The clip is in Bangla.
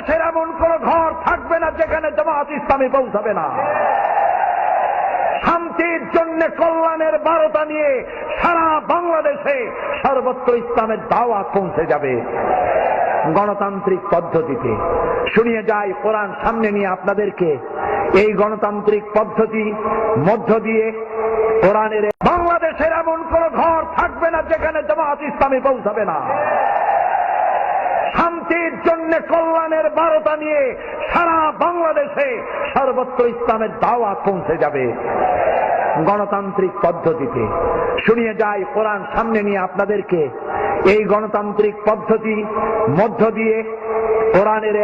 বাংলাদেশের এমন কোন ঘর থাকবে না যেখানে জামাত ইসলামী পৌঁছাবে না। শান্তির জন্য কল্যাণের বারোটা নিয়ে সারা বাংলাদেশে সর্বত্র ইসলামের দাওয়াত পৌঁছে যাবে। গণতান্ত্রিক পদ্ধতিতে। শুনিয়ে যাই কোরআন সামনে নিয়ে আপনাদেরকে। এই গণতান্ত্রিক পদ্ধতি মধ্য দিয়ে কোরআনের বাংলাদেশের এমন কোন ঘর থাকবে না যেখানে জামাত ইসলামী পৌঁছাবে না। শান্তির জন্য কল্যাণের বারোটা নিয়ে সারা বাংলাদেশে সর্বত্র ইসলামের দাওয়া পৌঁছে যাবে। গণতান্ত্রিক পদ্ধতিতে। শুনিয়ে যাই কোরআন সামনে নিয়ে আপনাদেরকে। এই গণতান্ত্রিক পদ্ধতি মধ্য দিয়ে কোরআনের